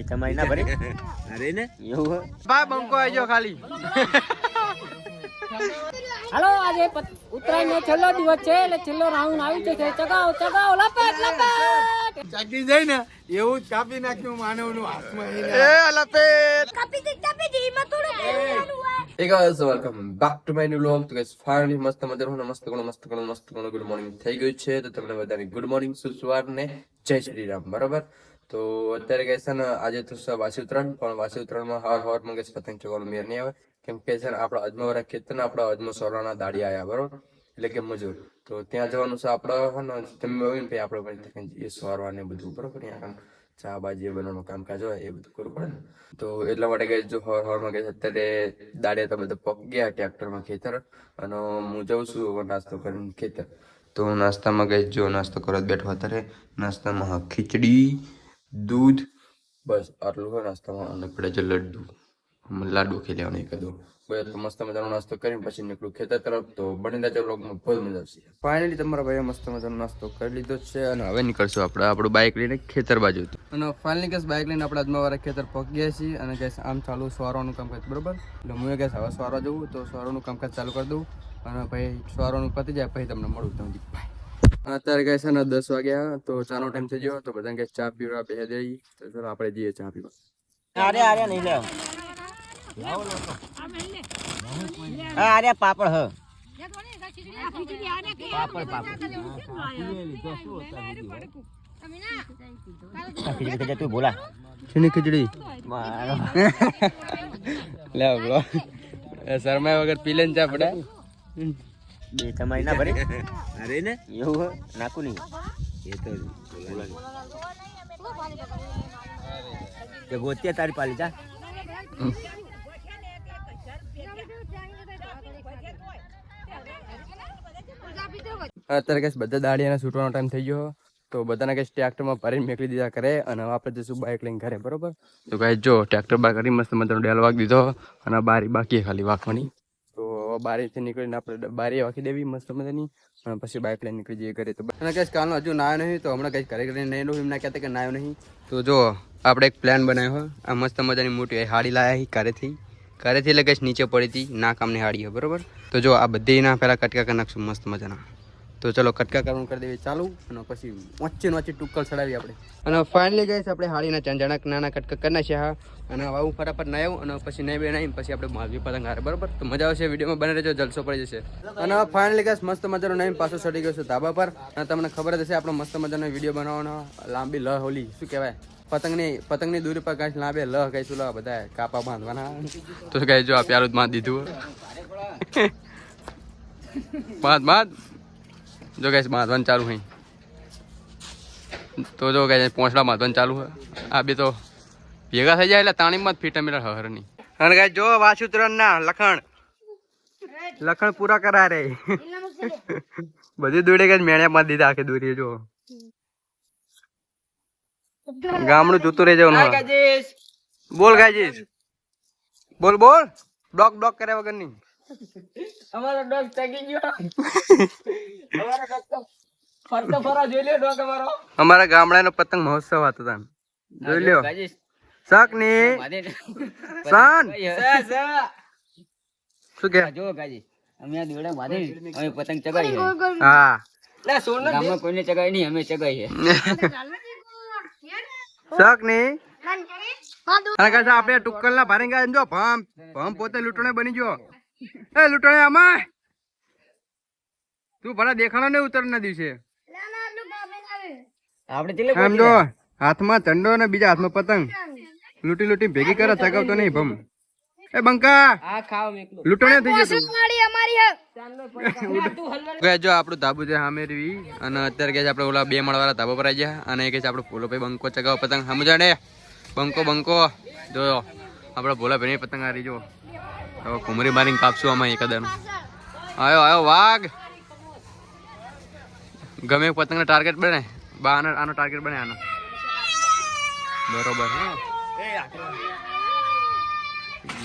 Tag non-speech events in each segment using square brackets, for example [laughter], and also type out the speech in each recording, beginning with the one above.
એ તમારી ના ભરે? [laughs] અરે ને? એવું બા બંકો આવજો ખાલી. હાલો આજે ઉત્તરાયણ નો છેલ્લો દિવસ છે એટલે છેલ્લો રાઉન્ડ આવી જશે. ચગાવો ચગાવો લપેટ લપેટ! ચાકી જઈ ને એવું જ કાપી નાખ્યું માનવનું હાથમાં એ લપેટ! કાપી દી કાપી દી એમાં થોડું Hey guys, welcome back to my new vlog. તો guys, finally મસ્ત મજાનું મસ્ત ઘણું મસ્ત ઘણું મસ્ત ઘણું ગુડ મોર્નિંગ થઈ ગયું છે. તો તમને બધાને ગુડ મોર્નિંગ સુસવાર ને જય શ્રી રામ બરાબર? તો અત્યારે કહે છે ને, આજે તો વાસી ઉત્તરાયણ, પણ વાસી ઉત્તરાયણમાં હાર હવારમાં guys પતંગ ચગવાનો મેર નહીં આવે. કેમ કે છે ને, આપણા અજમાવાળા ખેતરના આપણા અજમો સોરાના દાડી આવ્યા બરોબર? એટલે કે મજૂર. તો ત્યાં જવાનું છે આપણે તમે હોય ને પછી આપણે એ સોરવા ને બધું, બરોબર? ત્યાં ચા બાજી બનાવવાનું કામકાજ હોય, એ બધું કરવું પડે ને. તો એટલા માટે ગઈ જો હવાર હવારમાં છે, અત્યારે દાડિયા તો બધા પક ગયા ટ્રેક્ટરમાં ખેતર, અને હું જાઉં છું નાસ્તો કરીને ખેતર. તો નાસ્તામાં ગઈ જો નાસ્તો કરવા બેઠો અત્યારે, નાસ્તામાં ખીચડી દૂધ, બસ આટલું હોય નાસ્તામાં અને છે લડ્ડુ લાડુ ખી લેવાનું એકાદું બસ મસ્ત મજાનો નાસ્તો કરીને પછી નીકળું ખેતર તરફ તો બની જાય બ્લોગમાં બહુ મજા આવશે. ફાઇનલી તમારા ભાઈએ મસ્ત મજાનો નાસ્તો કરી લીધો છે અને હવે નીકળશું આપણે, આપણું બાઇક લઈને ખેતર બાજુ. અને ફાઇનલી ગેસ બાઇક લઈને આપણે અજમાવાળા ખેતર પહોંચી ગયા છીએ અને ગેસ આમ ચાલુ સવારવાનું કામકાજ, બરોબર? એટલે હું ગેસ હવે સવારવા જવું, તો સવારનું કામકાજ ચાલુ કરી દઉં. અને ભાઈ સવારવાનું પતી જાય, પછી તમને મળું તમને. બાય અત્યારે કઈ છે ને દસ વાગ્યા તો ચાનો ટાઈમ થઈ ગયો તો બધાને કઈ ચા પીવા બે દઈ તો ચાલો આપણે જઈએ ચા પીવા. અરે અરે નહીં લે હા અરે પાપડ હ. પાપડ પાપડ. ખીચડી તું બોલા. ખીચડી. લે બ્રો. શર્મા વગર પી ને ચા પડે. બે તમારી ના ભરે. અરે ને? એવું નાખું નહીં. એ તો તે ગોતિયા તારી પાલી જા. અત્યારે કઈ બધા દાડિયાને છૂટવાનો ટાઈમ થઈ ગયો તો બધાને કઈ ટ્રેક્ટરમાં ભરીને મેકલી દીધા કરે અને હવે આપણે જઈશું બાઇક લઈને ઘરે બરોબર? તો કઈ જો ટ્રેક્ટર બાર કરી મસ્ત મજાનો ડેલ વાગ દીધો અને બારી બાકી ખાલી હવે બારીથી નીકળીને આપણે બારે વાંકી દેવી મસ્ત મજાની. અને પછી બાઇક લઈને નીકળી જઈએ ઘરે તો. અને કઈ કાલનો હજુ નાયો નહીં, તો હમણાં કઈ ઘરે ઘરે નહીં એમના કહેતા કે નાયો નહીં. તો જો, આપણે એક પ્લાન બનાવ્યો હોય આ મસ્ત મજાની મોટી હાડી લાયા હી ઘરેથી. ઘરેથી એટલે કઈ નીચે પડી હતી, ના કામની હાડી હોય બરોબર? તો જો, આ બધી ના પહેલાં કટકા કરી નાખશું મસ્ત મજાના. તો ચલો કટકા કરવાનું કરી દેવી ચાલુ અને પછી વચ્ચે વચ્ચે ટુક્કલ ચડાવી આપણે. અને ફાઇનલી ગઈ આપણે હાડીના ચંજાણા નાના કટકા કરી નાખ્યા હા. અને હું ફટાફટ નાયો અને પછી નહીં બે નહીં પછી આપણે માલવી પતંગ હારે. બરાબર? તો મજા આવશે, વિડીયોમાં બને રહેજો, જલસો પડી જશે. અને ફાઇનલી ગઈ મસ્ત મજાનો નહીં પાછો ચડી ગયો છે ધાબા પર. અને તમને ખબર જ હશે, આપણો મસ્ત મજાનો વીડિયો બનાવવાનો, લાંબી લ હોલી શું કહેવાય? પતંગની પતંગની દૂરી પર કાંઈ લાંબે લ કહીશું, લો બધા કાપા બાંધવાના. તો કઈ જો આ પ્યારું જ બાંધ દીધું. બાંધ બાંધ. જો ગેસ બાંધવાનું ચાલુ હોય તો જો ગઈ પોંચડા બાંધવાનું ચાલુ હોય આ બે તો ભેગા થઈ જાય એટલે તાણીમાં જ ફીટ મેળા હરની. અને ગાય જો વાસુત્રણ ના લખણ. લખણ પૂરા કરા રે. બધી દોડે કે મેણ્યા માં દીધા આખી દોરી જો. ગામડું જોતું રહી જવાનું બોલ ગાજીસ બોલ બોલ. બ્લોક બ્લોક કર્યા વગર નહીં અમારો ડોગ ચગી ગયો. અમારો ડોગ તો ફરતો [laughs] ફરો જોઈ લ્યો ડોગ અમારો. અમારા ગામડાનો પતંગ મહોત્સવ હતો તાન. જોઈ લ્યો. શકની સન [laughs] શું કે? જો ગાજી અમે આ દોડા બાંધી અમે પતંગ ચગાવી હા. લે સોન ગામમાં કોઈને ચગાવી નહીં અમે ચગાવી છે [laughs] શકની? અને કાંઈ આપણે ટુક્કલ ના ભારે ગયા જો ભમ ભમ પોતે લૂંટણે બની ગયો. એ લૂંટણે અમાય. તું ભલા દેખાણો ને ઉતર ના દિવસે. આપણે ચેલે આમ હાથમાં ચંડો ને બીજા હાથમાં પતંગ. લૂંટી લૂંટી ભેગી કરે ચગાવતો નહીં ભમ. એ બંકા આ ખાવ મેકલો લૂંટણે થઈ જશે [laughs] ગયા જો આપણું ધાબુ છે સામે રહી અને અત્યારે કે છે આપણે ઓલા બે મળવાળા ધાબા પર આવી ગયા અને એ કે છે આપણે ભોલો ભાઈ બંકો ચગાવ પતંગ. સમજાડે બંકો બંકો. જો આપણે ભોલા ભાઈ પતંગ હારી જો. હવે કુમરી મારીને કાપશું આમાં એકદમ આયો આયો વાઘ. ગમે પતંગ પતંગનો ટાર્ગેટ બને બા આનો આનો ટાર્ગેટ બને આનો. બરોબર હા.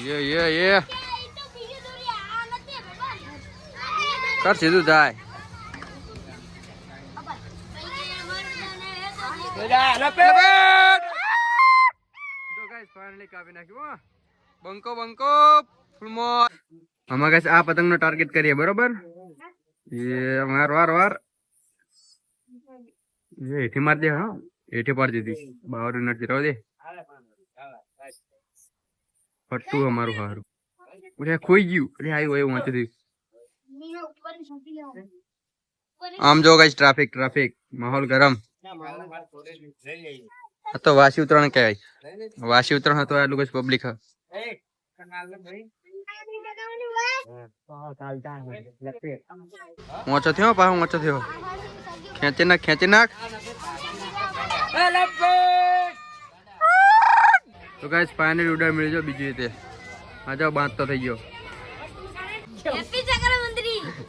યે યે યે. કર સીધું નાખ્યું બંકો બંકો. આમાં ગાઈસ આ પતંગનો ટાર્ગેટ કરીએ, બરોબર? એ વાર વાર વાર. એ હેઠી હા. હેઠી પાડી દીધી. બાવર નથી રહો દે. ફટતું અમારું હારું. અરે ગયું. અરે આવ્યું આમ જો ગાઈસ ટ્રાફિક ટ્રાફિક માહોલ ગરમ. આ વાસી ઉતરણ કહેવાય. વાસી ઉતરાણ હતો, આ લોકો પબ્લિક ઓછો થયો પાછો ઓછો થયો ખેંચી નાખ ખેંચી નાખ તો ગાઈસ ફાઇનલ ઉડા મળી જો બીજી રીતે આ જાઓ બાંધતો થઈ ગયો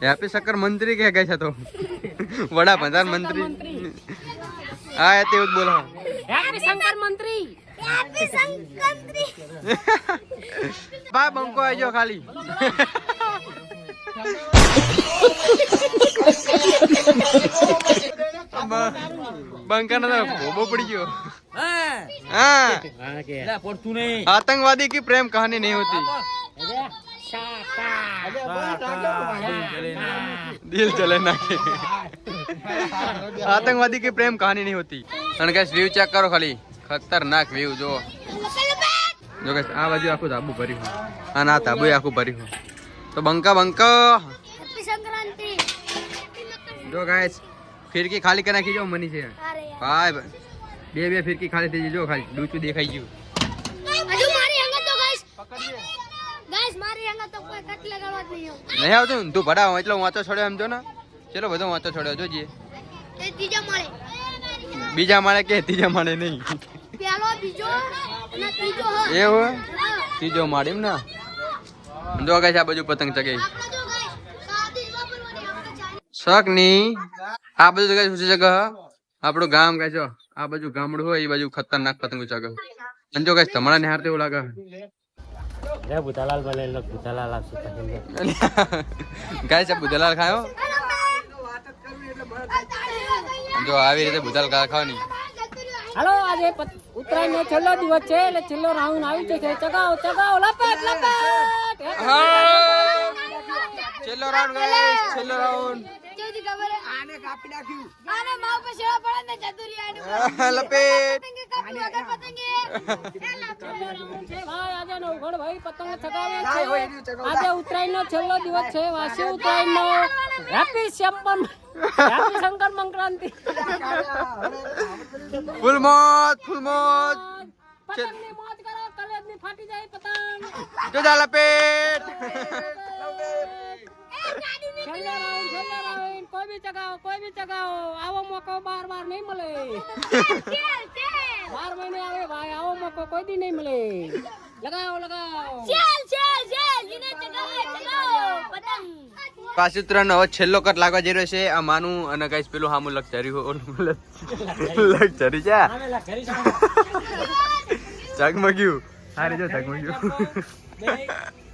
હેપી શક્કર મંત્રી કે ગઈ છે તો વડા પ્રધાન મંત્રી હા એ તેવું જ બોલો હેપી શંકર મંત્રી ભાઈ બંકો આવજો ખાલી બંકા ના ભોબો પડી ગયો આતંકવાદી કી પ્રેમ કહાની નહીં હોતી દિલ ચલે નાખે આતંકવાદી કી પ્રેમ કહાની નહીં હોતી અને ચેક કરો ખાલી ખતરનાક વ્યૂ જો જો કે આ બાજુ આખું ધાબુ ભર્યું. આ ના ધાબુ આખું ભર્યું. તો બંકા બંકા. જો ગાઈસ ફિરકી ખાલી કરી નાખી જો મની છે. ભાઈ બે બે ફિરકી ખાલી થઈ જો ખાલી. ડૂચું દેખાઈ ગયું. નહીં આવતું તું ભડાવ એટલો વાંચો છોડ્યો એમ જો ને. ચલો બધો વાંચો છોડ્યો જોજે. ત્રીજા માળે. બીજા માળે કે ત્રીજા માળે નહીં. પેલો બીજો અને ત્રીજો એવું ત્રીજો માળે એમ ને? જો ગાઈસ આ બાજુ પતંગ ચગે આપણે જો ગાઈસ સાદી વાપરવાની આપણે ચાલી શકની આ બધું જગ્યાએ શું છે આપણું ગામ ગાય છો આ બાજુ ગામડું હોય એ બાજુ ખતરનાક પતંગ ચગે અને જો ગાઈસ તમારા ને હારતે એવું લાગે. [laughs] ગાઈસ આ બુધલાલ ખાયો? જો આવી રીતે ભૂતાલ ખાવાની. હાલો આજે ઉત્તરાયણ નો છેલ્લો દિવસ છે એટલે છેલ્લો રાઉન્ડ આવી જશે. ચગાવો ચગાવો લપેટ લપેટ! છેલ્લો રાઉન્ડ ગાઈસ છેલ્લો રાઉન્ડ કેવી ખબર હે? આને માવ પર શેડા પડે ને ચતુરી આને લપેટ પતંગે કાપી વગર પતંગે. છે ભાઈ આજે નવઘણ ભાઈ પતંગ ચગાવે છે. આજે ઉત્તરાયણ છેલ્લો દિવસ છે વાસી ઉત્તરાયણ નો હેપી શંકર હેપી શંકર સંક્રાંતિ ફૂલ મોત ફૂલ મોત પતંગની કરો કલેજ ફાટી જાય પતંગ. જો લપેટ કોઈ બી ચગાવો કોઈ બી ચગાવો આવો મોકો બાર બાર નહીં મળે બાર મહિને આવે ભાઈ આવો મોકો કોઈ દી નહીં મળે લગાવો લગાવો ઉત્તરાયણ હવે છેલ્લો કટ લાગવા જઈ રહ્યો છે. આ માનું અને કઈ પેલું હામું લક્ઝરી લક્ઝરી છે ઝગમગ્યું. હારે જો ઝગમગ્યું. [laughs]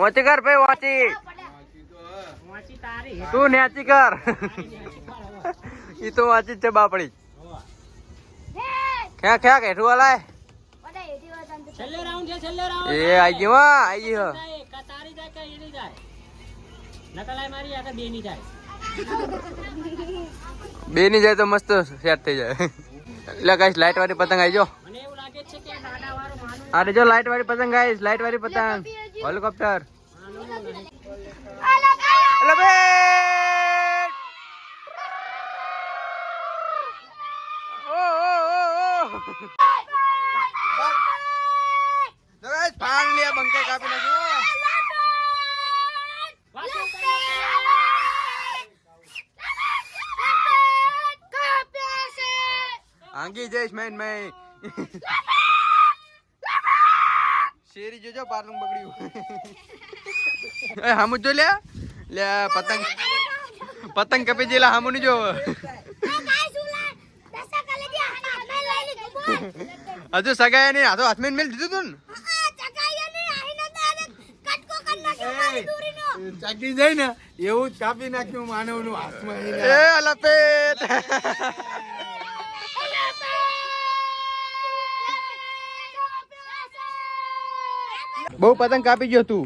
વાંચી કર ભાઈ વાંચી. તું નેચી કર. ઈ તો વાંચી જ છે બાપડી. ક્યાં ક્યાં કેઠું રાઉન્ડ એ આઈ ગયો હા આઈ ગયો. તારી જાય કે એની જાય નકલાય મારી આગળ બે ની જાય બે ની જાય તો મસ્ત સેટ થઈ જાય. એટલે ગાઈસ લાઈટ વાળી પતંગ આવી જો. મને એવું લાગે છે કે દાદા વાળું માનું અરે જો લાઈટ વાળી પતંગ ગાઈસ લાઈટ વાળી પતંગ. હેલિકોપ્ટર એટલે બે બંકે કાપી નાખ્યો આંગી જઈશ, મેન મેં શેરી જોજો પાર્લંગ બગડ્યું. એ, હામુ જો લે. લે પતંગ પતંગ કપી જેલા હામુ ની જો. હજુ સગાય નહીં હાથો હાથમાં મેલ દીધું તું ને. ચાકી જાય ને એવું જ કાપી નાખ્યું માનવનું હાથમાં એ આવીને. બહુ પતંગ કાપી ગયો તું.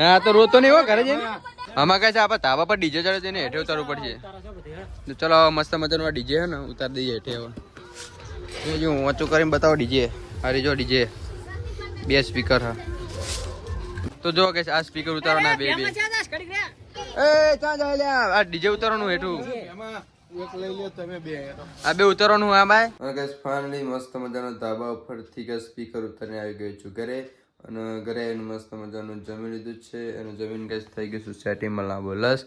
હા તો રોતો નહીં હો ઘરે જઈને? આમાં કહે છે આપણે ધાબા પર ડીજે ચડે છે ને હેઠે ઉતારવું પડશે. તો ચલો હવે મસ્ત મજાનું ડીજે હે ને ઉતાર દઈએ હેઠે હવે જો હું ઊંચું કરીને બતાવો ડીજે. અરે જો ડીજે. બે સ્પીકર હા. તો જો કે આ સ્પીકર ઉતારવાના બે બે. એ ચા જાય લ્યા આ ડીજે ઉતારવાનું હેઠું. એમાં એક લઈ લ્યો તમે બે આ બે ઉતારવાનું હોય આમાં ગેસ ફાઇનલી મસ્ત મજાનો ધાબા ઉપરથી ગેસ સ્પીકર ઉતારીને આવી ગયો છું ઘરે. અને ઘરે આવીને મસ્ત મજાનું જમી લીધું છે. અને જમીન ગેસ થઈ ગયું છું સેટિંગમાં લાંબો લસ.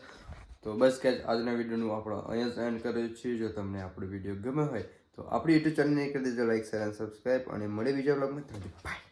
તો બસ કે આજના વિડીયોનું આપણો અહીંયા જ એન્ડ કર્યું છે જો તમને આપણો વીડિયો ગમે હોય તો આપણી યુટ્યુબ ચેનલને કરી દેજો લાઈક શેર અને સબસ્ક્રાઈબ અને મળે બીજા બ્લોગમાં બાય